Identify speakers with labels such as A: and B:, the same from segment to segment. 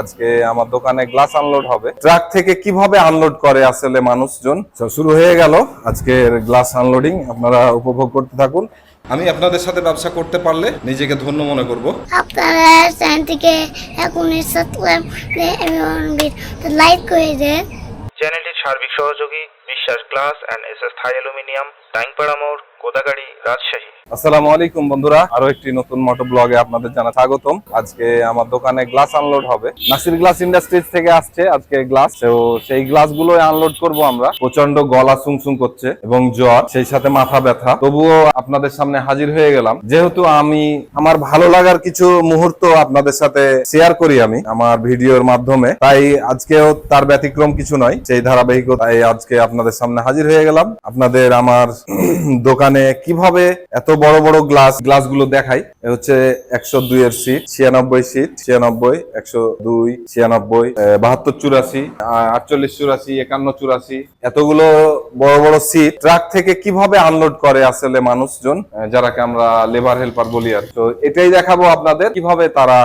A: আজকে আমার দোকানে গ্লাস আনলোড হবে। ট্রাক থেকে কীভাবে আনলোড করে আসলে মানুষজন? শুরু হয়ে গেল আজকের গ্লাস আনলোডিং আপনারা উপভোগ করতে থাকুন। আমি আপনাদের সাথে ব্যবসা করতে পারলে নিজেকে ধন্য মনে করব।
B: আপনারা চ্যানেলটিকে এখনই সাবস্ক্রাইব লাইক করে দেন।
C: চ্যানেলটির সার্বিক সহযোগী Biswas glass and S S Thai aluminium Taingpara মোড়। কোদাগাড়ি রাজশাহী।
A: আসসালামু আলাইকুম বন্ধুরা, আরও একটি নতুন মোটো ব্লগে আপনাদের জানা স্বাগতম। আজকে আমার দোকানে গ্লাস আনলোড হবে। নাসির গ্লাস ইন্ডাস্ট্রিজ থেকে আসছে আজকে গ্লাস তো সেই গ্লাসগুলো আনলোড আমরা। প্রচণ্ড গলা সুংসুং করছে এবং জ্বর, সেই সাথে মাথা ব্যথা। তবুও আপনাদের সামনে হাজির হয়ে গেলাম। যেহেতু আমি আমার ভালো লাগার কিছু মুহূর্ত আপনাদের সাথে শেয়ার করি আমি আমার ভিডিওর মাধ্যমে। তাই আজকেও তার ব্যতিক্রম কিছু নয়। সেই ধারাবাহিকতায় আজকে আপনাদের সামনে হাজির হয়ে গেলাম। আপনাদের আমার দোকানে কীভাবে এত বড় বড় গ্লাস গ্লাসগুলো দেখাই? হচ্ছে একশো দুই এর সিট ছিয়ানব্বই সিট ছিয়ানব্বই, একশো দুই, ছিয়ানব্বই বাহাত্তর, চুরাশি আটচল্লিশ, চুরাশি, একান্ন, চুরাশি। এতগুলো বড় বড় সিট ট্রাক থেকে কীভাবে আনলোড করে আসলে মানুষজন? যারাকে আমরা লেবার হেল্পার বলি আর তো এটাই দেখাবো আপনাদের কীভাবে তারা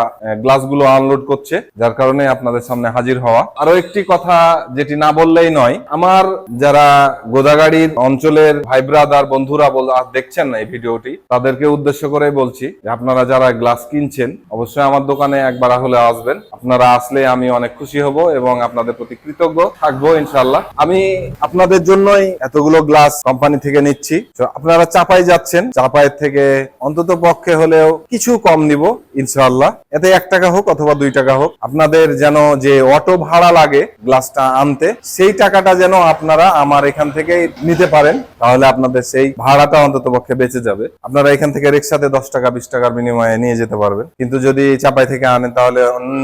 A: গ্লাসগুলো আনলোড করছে, যার কারণে আপনাদের সামনে হাজির হওয়া। আরও একটি কথা যেটি না বললেই নয়, আমার যারা গোদাগাড়ির অঞ্চলের ভাই ব্রাদার বন্ধুরা বল দেখছেন না এই ভিডিওটি, তাদেরকে উদ্দেশ্য করে বলছি যে আপনারা যারা গ্লাস কিনছেন, অবশ্যই আমার দোকানে একবার হলে আসবেন। আপনারা আসলে আমি অনেক খুশি হব এবং আপনাদের প্রতি কৃতজ্ঞ থাকব ইনশাল্লাহ আমি আপনাদের জন্যই এতগুলো গ্লাস কোম্পানি থেকে নিচ্ছি। আপনারা চাপাই যাচ্ছেন। চাপাইয়ের থেকে অন্তত পক্ষে হলেও কিছু কম নিব ইনশাল্লাহ এতে এক টাকা হোক অথবা দুই টাকা হোক, আপনাদের যেন যে অটো ভাড়া লাগে গ্লাসটা আনতে, সেই টাকাটা যেন আপনারা আমার এখান থেকে নিতে পারেন। তাহলে আপনাদের সেই ভাড়াটা অন্তত পক্ষে বেঁচে যাবে। আপনারা এখান থেকে রিক্সাতে দশ টাকা, বিশ টাকার বিনিময়ে নিয়ে যেতে পারবেন। কিন্তু যদি চাপাই থেকে আনেন, তাহলে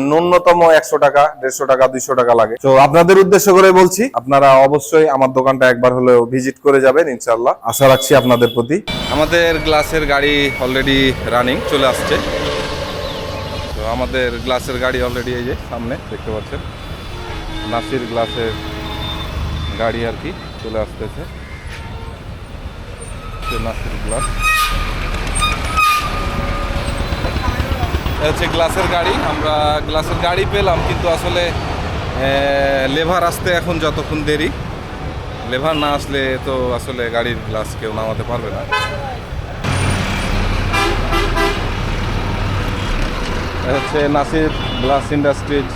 A: ন্যূনতম একশো টাকা, দেড়শো টাকা, দুইশো টাকা লাগে। তো আপনাদের উদ্দেশ্য করে বলছি, আপনারা অবশ্যই আমার দোকানটা একবার হলেও ভিজিট করে যাবেন ইনশাল্লাহ আশা রাখছি আপনাদের প্রতি। আমাদের গ্লাসের গাড়ি অলরেডি রানিং চলে আসছে। তো আমাদের গ্লাসের গাড়ি অলরেডি এই যে সামনে, দেখতে পাচ্ছেন। নাসির গ্লাসের গাড়ি আর কি চলে আসতেছে। নাসির গ্লাস হচ্ছে গ্লাসের গাড়ি, আমরা গ্লাসের গাড়ি পেলাম, কিন্তু আসলে লেভার আসতে এখন যতক্ষণ দেরি। লেভার না আসলে তো আসলে গাড়ির গ্লাস কেউ নামাতে পারবে না। হচ্ছে নাসির গ্লাস ইন্ডাস্ট্রিজ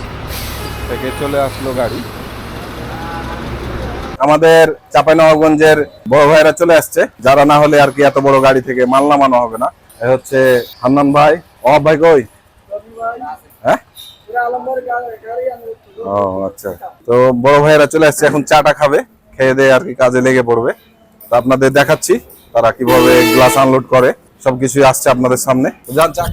A: থেকে চলে আসলো গাড়ি। আমাদের চাঁপাইনবাবগঞ্জের বড় ভাইরা চলে আসছে, যারা না হলে আর কি এত বড় গাড়ি থেকে মাল নামানো হবে না। এ হচ্ছে হান্নান ভাই। অভাব ভাই কই? হ্যাঁ? ও আচ্ছা। তো বড় ভাইয়েরা চলে আসছে, এখন চাটা খাবে, খেয়ে দিয়ে আর কি কাজে লেগে পড়বে। তো আপনাদের দেখাচ্ছি, তারা কীভাবে গ্লাস আনলোড করে। সবকিছুই আসছে আপনাদের সামনে। যান চা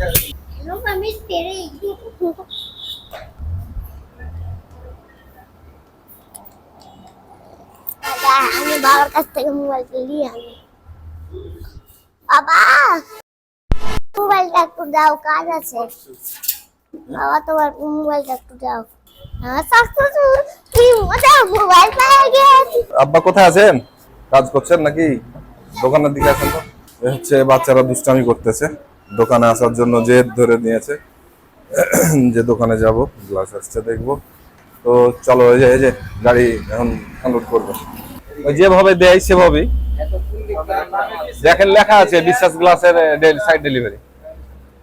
B: আমি বাবার কাছ থেকে মোবাইলটা নিয়ে আনি বাবা, মোবাইলটা একটু দাও, কাজ আছে। বাবা, তোমার মোবাইলটা একটু দাও। গেছি।
A: আব্বা কোথায় আছেন? কাজ করছেন নাকি? দোকানের দিকে আছেন তো? হচ্ছে, বাচ্চারা দুষ্টামি করতেছে। দোকানে আসার জন্য জেদ ধরে নিয়েছে। যে দোকানে যাব, গ্লাস আসছে, দেখব। তো চলো, এই যে এই যে, গাড়ি এখন আনলোড করব। যেভাবে দেয়, সেভাবেই। দেখেন, লেখা আছে বিশ্বাস গ্লাসের side delivery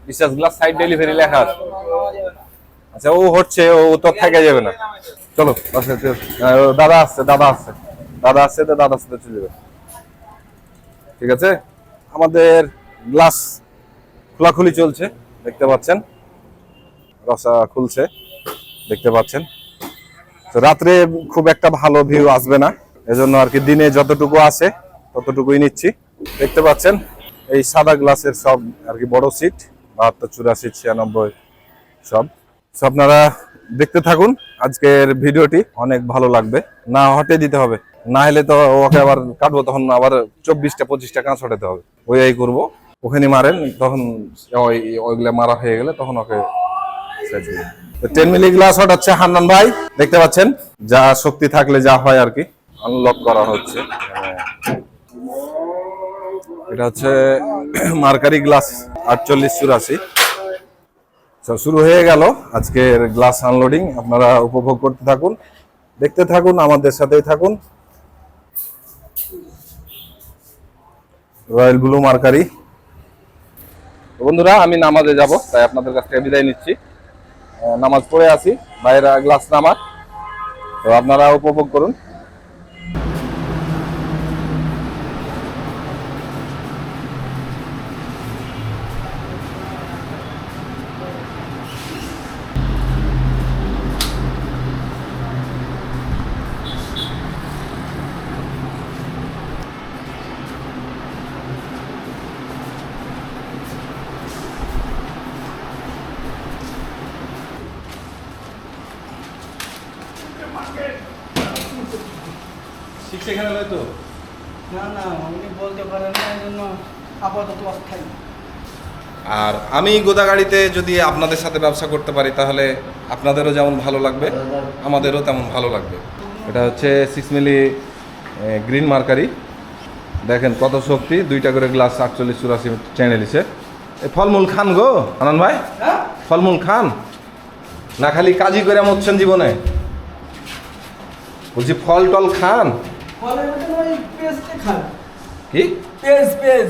A: Biswas glass side delivery লেখা আছে। আচ্ছা ও হচ্ছে, ও তো থেকে যাবে না। চলো দাদা আসছে দাদা আসছে দাদা আসছে তো দাদার সাথে চলে যাবে। ঠিক আছে? আমাদের গ্লাস খোলাখুলি চলছে, দেখতে পাচ্ছেন? রসা খুলছে, দেখতে পাচ্ছেন? তো রাত্রে খুব একটা ভালো ভিউ আসবে না। এজন্য আর কি দিনে যতটুকু আসে ততটুকুই নিচ্ছি। দেখতে পাচ্ছেন, এই সাদা গ্লাসের সব আর কি বড় সিট, বাহাত্তর, চুরাশি, ছিয়ানব্বই সব। তো আপনারা দেখতে থাকুন, আজকের ভিডিওটি অনেক ভালো লাগবে। না হটে দিতে হবে, না হলে তো ওকে আবার কাটবো, তখন আবার চব্বিশটা, পঁচিশটা কাঁচ হটাতে হবে। ওই এই করব, ওখানে মারেন, তখন ওই, ওইগুলা মারা হয়ে গেলে তখন ওকে টেন মিলি গ্লাস হটাচ্ছে হান্নান ভাই, দেখতে পাচ্ছেন, যা শক্তি থাকলে যা হয় আর কি। আনলক করা হচ্ছে। এটা হচ্ছে মার্কারি গ্লাস আটচল্লিশ চুরাশি। শুরু হয়ে গেল আজকের গ্লাস আনলোডিং। আপনারা উপভোগ করতে থাকুন, দেখতে থাকুন, আমাদের সাথেই থাকুন। রয়্যাল ব্লু মার্কারি বন্ধুরা, আমি নামাজে যাব, তাই আপনাদের কাছ থেকে বিদায় নিচ্ছি। নামাজ পড়ে আসি, বাইরে গ্লাস নামাজ তো আপনারা উপভোগ করুন। নয়তো
D: না না উনি বলতে পারেন না এই জন্য আপাতত অস্থায়ী।
A: আর আমি গোদাগাড়িতে যদি আপনাদের সাথে ব্যবসা করতে পারি তাহলে আপনাদেরও যেমন ভালো লাগবে আমাদেরও তেমন ভালো লাগবে। এটা হচ্ছে সিক্স মিলি গ্রিন মার্কারি। দেখেন কত শক্তি দুইটা করে গ্লাস আটচল্লিশ চুরাশি চেনে নিছে এই ফলমূল খান গো আনন্দ ভাই।
D: হ্যাঁ?
A: ফলমূল খান। না খালি কাজই করে মরছেন জীবনে। বলছি ফল টল খান।
D: ফলে ওটা ওই পেজটা খান
A: কি?
D: পেজ পেজ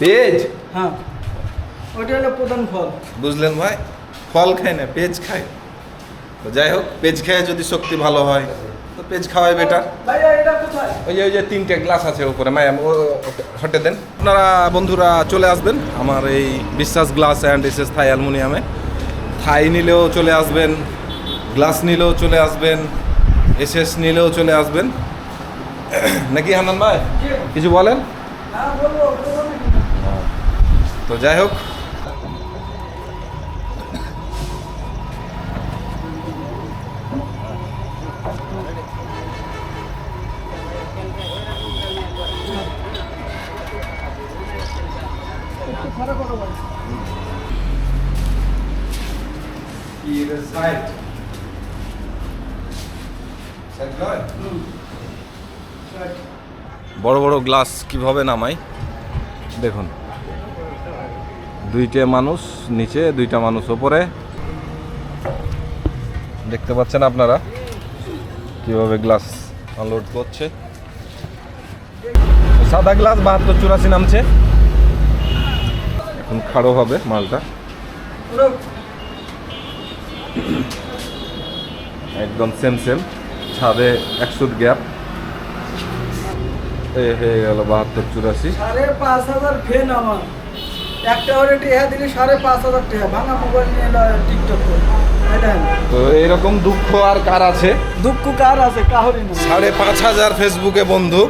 A: পেজ
D: হ্যাঁ। ওটা হলো প্রধান ফল।
A: বুঝলেন ভাই? ফল খায় না পেজ খায়। তো যাই হোক পেজ খেয়ে যদি শক্তি ভালো হয় তো পেজ খাওয়াই বেটার ওই যে ওই যে তিনটে গ্লাস আছে উপরে। ম্যাম ও হটে দেন। আপনারা বন্ধুরা চলে আসবেন আমার এই Biswas glass and S S Thai অ্যালুমিনিয়ামে। Thai নিলেও চলে আসবেন গ্লাস নিলেও চলে আসবেন এস এস নিলেও চলে আসবেন। নাকি হান্নান ভাই
D: জি।
A: কিছু বলেন
D: না বলব বলব নাকি?
A: তো যাই হোক
D: একটু খারাপ করো ভাই হুম Right.
A: বড় বড় গ্লাস কীভাবে নামাই? দেখুন। দুইটা মানুষ নিচে, দুইটা মানুষ ওপরে। দেখতে পাচ্ছেন আপনারা কীভাবে গ্লাস আনলোড করছে? সাদা গ্লাস বাহাত্তর চুরাশি নামছে। এখন খাড়ো হবে মালটা। একদম সেম সেম ছাদে একশো গ্যাপ এই হয়ে গেল বাহাত্তর চুরাশি।
D: সাড়ে পাঁচ হাজার ফেন আমার। একটা হলে টেহা দিলে সাড়ে পাঁচ হাজার টেহা। ভাঙা মোবাইল নিয়ে টিকটক করে।
A: তো এইরকম দুঃখ আর কার আছে?
D: দুঃখ কার আছে? কাহরি না।
A: সাড়ে পাঁচ হাজার ফেসবুকে বন্ধু।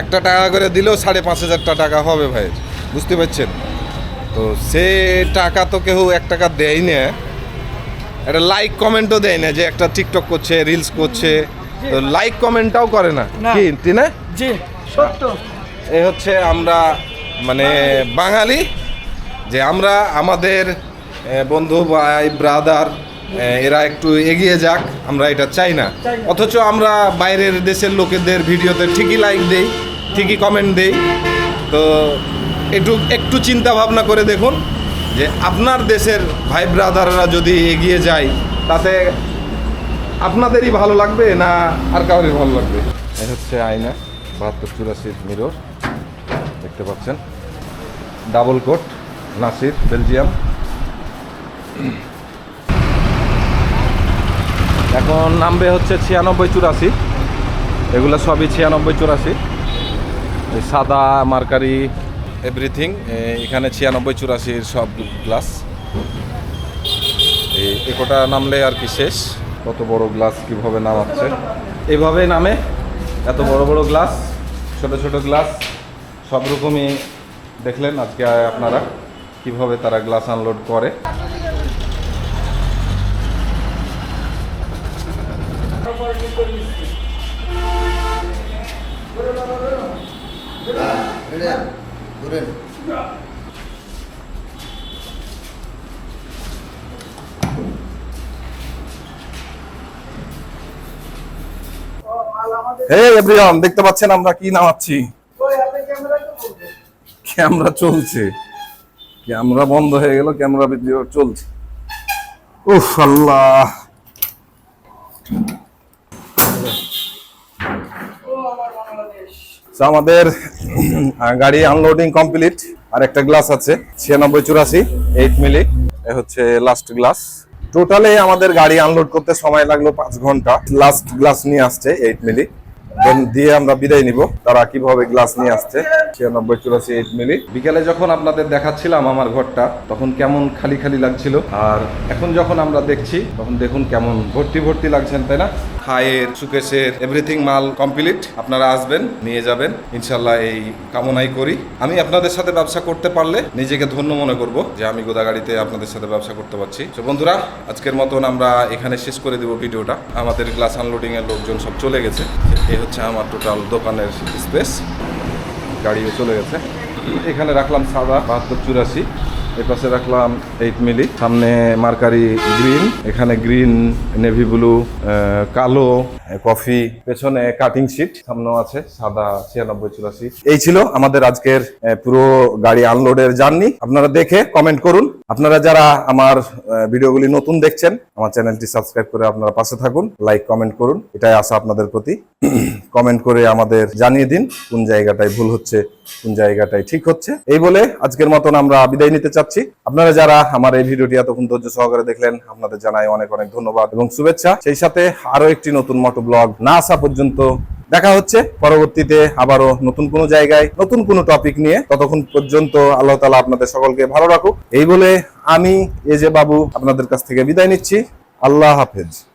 A: একটা টাকা করে দিলেও সাড়ে পাঁচ হাজার টাকা হবে ভাই। বুঝতে পারছেন? তো সে টাকা তো কেউ এক টাকা দেয় না একটা লাইক কমেন্টও দেয় না যে একটা টিকটক করছে রিলস করছে। তো লাইক কমেন্টটাও করে না। কি টিনা?
D: জি সত্য।
A: এই হচ্ছে আমরা মানে বাঙালি যে আমরা আমাদের বন্ধু ভাই ব্রাদার এরা একটু এগিয়ে যাক আমরা এটা চাই না।
D: চাই না।
A: অথচ আমরা বাইরের দেশের লোকেদের ভিডিওতে ঠিকই লাইক দেই ঠিকই কমেন্ট দেই। তো একটু একটু চিন্তা ভাবনা করে দেখুন যে আপনার দেশের ভাই ব্রাদাররা যদি এগিয়ে যায় তাতে আপনাদেরই ভালো লাগবে না আর কাউরই ভালো লাগবে? এই হচ্ছে আয়না, বাহাত্তর চুরাশি মিরর। দেখতে পাচ্ছেন। Double coat, Nasir, Belgium. এখন নামবে হচ্ছে ছিয়ানব্বই চুরাশি। এগুলো সবই ছিয়ানব্বই চুরাশি। সাদা মার্কারি এভরিথিং এখানে ছিয়ানব্বই চুরাশির সব গ্লাস। এই একটা নামলে আর কি শেষ। কত বড় গ্লাস কীভাবে নামাচ্ছে? এইভাবে নামে, এত বড় বড় গ্লাস, ছোট ছোট গ্লাস, সব রকমই দেখলেন আজকে আপনারা কীভাবে তারা গ্লাস আনলোড করে। হে এভরিওয়ান দেখতে পাচ্ছেন আমরা কি নামাচ্ছি?
D: ক্যামেরা
A: চলছে। ক্যামেরা বন্ধ হয়ে গেল ক্যামেরা ভিডিও চলছে। উফ, আল্লাহ। আমাদের গাড়ি আনলোডিং কমপ্লিট আর একটা গ্লাস আছে, ছিয়ানব্বই চুরাশি এইট মিলি এ হচ্ছে লাস্ট গ্লাস টোটালে আমাদের গাড়ি আনলোড করতে সময় লাগল পাঁচ ঘণ্টা। লাস্ট গ্লাস নিয়ে আসছে এইট মিলি দিয়ে আমরা বিদায় নিব। তারা কীভাবে গ্লাস নিয়ে আসছে, ছিয়ানব্বই, চুরাশি এইট মিলি বিকেলে যখন আপনাদের দেখাচ্ছিলাম আমার ঘরটা, তখন কেমন খালি খালি লাগছিল। আর এখন যখন আমরা দেখছি, তখন দেখুন কেমন ভর্তি ভর্তি লাগছেন, তাই না? হায়ের সুকেশের এভরিথিং মাল কমপ্লিট আপনারা আসবেন, নিয়ে যাবেন। ইনশাল্লাহ এই কামনাই করি। আমি আপনাদের সাথে ব্যবসা করতে পারলে নিজেকে ধন্য মনে করব যে আমি গোদাগাড়িতে আপনাদের সাথে ব্যবসা করতে পারছি। তো বন্ধুরা, আজকের মতন আমরা এখানে শেষ করে দেব ভিডিওটা। আমাদের গ্লাস আনলোডিং এর লোকজন সব চলে গেছে। হচ্ছে আমার টোটাল দোকানের স্পেস গাড়িও চলে গেছে। এখানে রাখলাম সাদা বাহাত্তর চুরাশি। এর পাশে রাখলাম এইট মিলি। সামনে মার্কারি গ্রিন, এখানে গ্রিন, নেভি ব্লু কালো কফি, পেছনে কাটিং শিট সামনেও আছে সাদা ছিয়ানব্বই চুরাশি। এই ছিল আমাদের আজকের পুরো গাড়ি আনলোডের জার্নি আপনারা দেখে কমেন্ট করুন। আপনারা যারা আমার ভিডিওগুলি নতুন দেখছেন, আমার চ্যানেলটি সাবস্ক্রাইব করে আপনারা পাশে থাকুন লাইক কমেন্ট করুন। এটাই আশা আপনাদের প্রতি। কমেন্ট করে আমাদের জানিয়ে দিন কোন জায়গাটায় ভুল হচ্ছে, কোন জায়গাটায় ঠিক হচ্ছে। এই বলে আজকের মতন আমরা বিদায় নিতে চাচ্ছি আপনারা যারা আমার এই ভিডিওটি এতক্ষণ ধৈর্য সহকারে দেখলেন, আপনাদের জানাই অনেক অনেক ধন্যবাদ এবং শুভেচ্ছা। সেই সাথে আরও একটি নতুন মটো ব্লগ না আসা পর্যন্ত দেখা হচ্ছে। পরবর্তীতে আবারও নতুন কোনো জায়গায়, নতুন কোনো টপিক নিয়ে। ততক্ষণ পর্যন্ত আল্লাহ তালা আপনাদের সকলকে ভালো রাখুক। এই বলে আমি এ যে বাবু আপনাদের কাছ থেকে বিদায় নিচ্ছি। আল্লাহ হাফেজ।